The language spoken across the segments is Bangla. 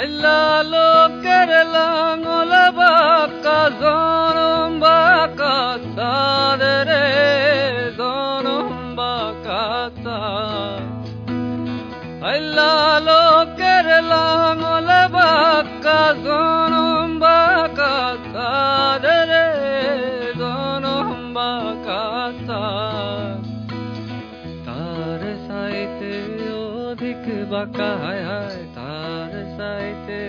আল্লাহ লোকের লাঙল বাঁকা, জনম বাঁকা সাদের রে জনম বাঁকা সাদ আল্লাহ লোকের লাঙল বাঁকা, জনম বাঁকা সাদের রে জনম বাঁকা সাদ তার সাইতে অধিক বাঁকা সাইতে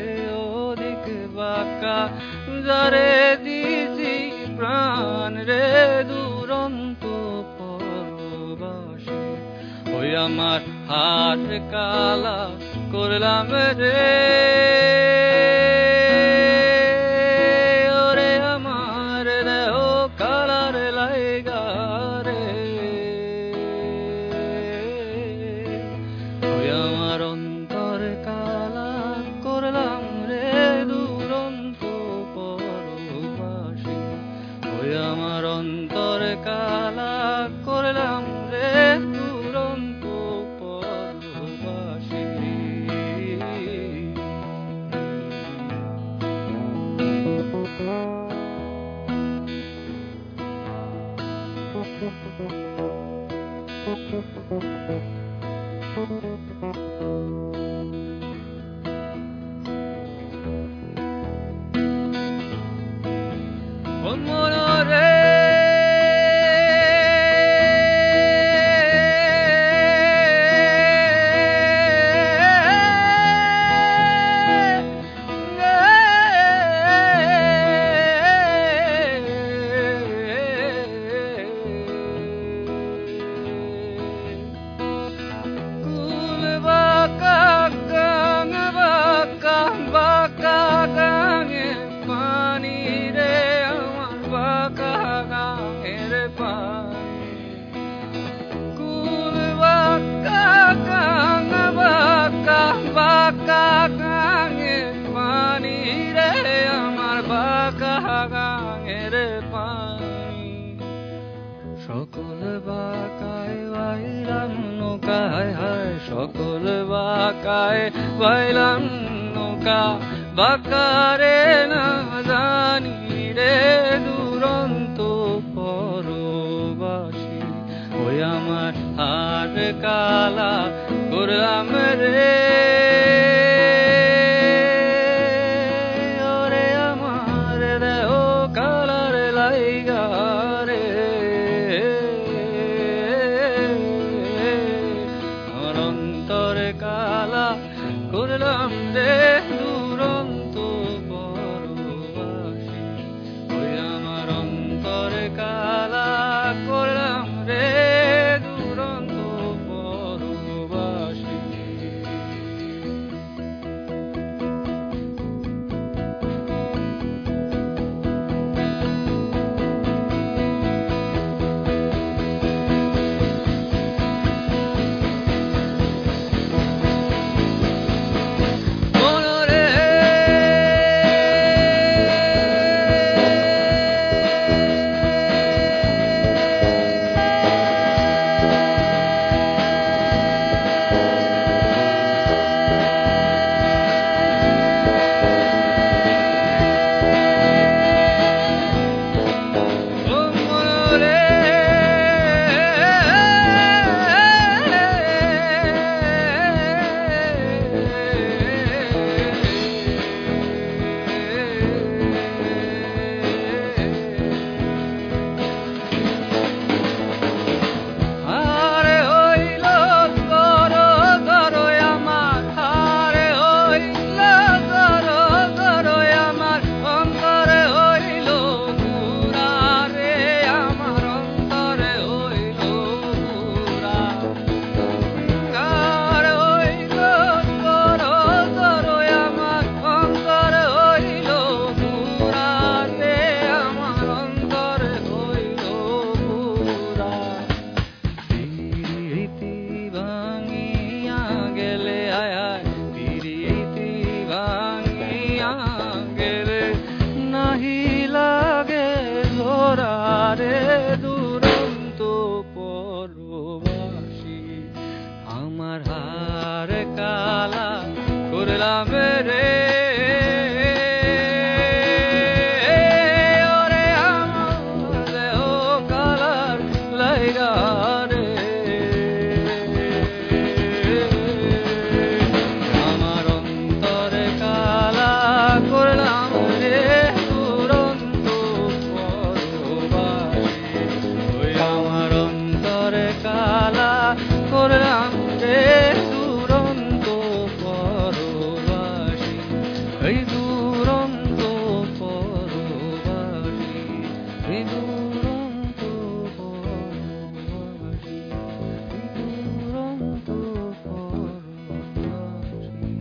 অধিক বাঁকা। যারে দিছি প্রাণ রে দুরন্ত পরবাসী। ওই আমার হাত কালা করলাম রে Thank you. সকল বাকায় বাইলাম নৌকায় হায় সকল বাকায় বাইলাম নৌকা বাকারে না জানি রে দুরন্ত পরবাসী। ওই আমার হার কালা, করলাম রে অন্তর কালা করলাম রে ধরা রে দুরন্ত পরবাসী। আমার হার কালা করে গেলাম রে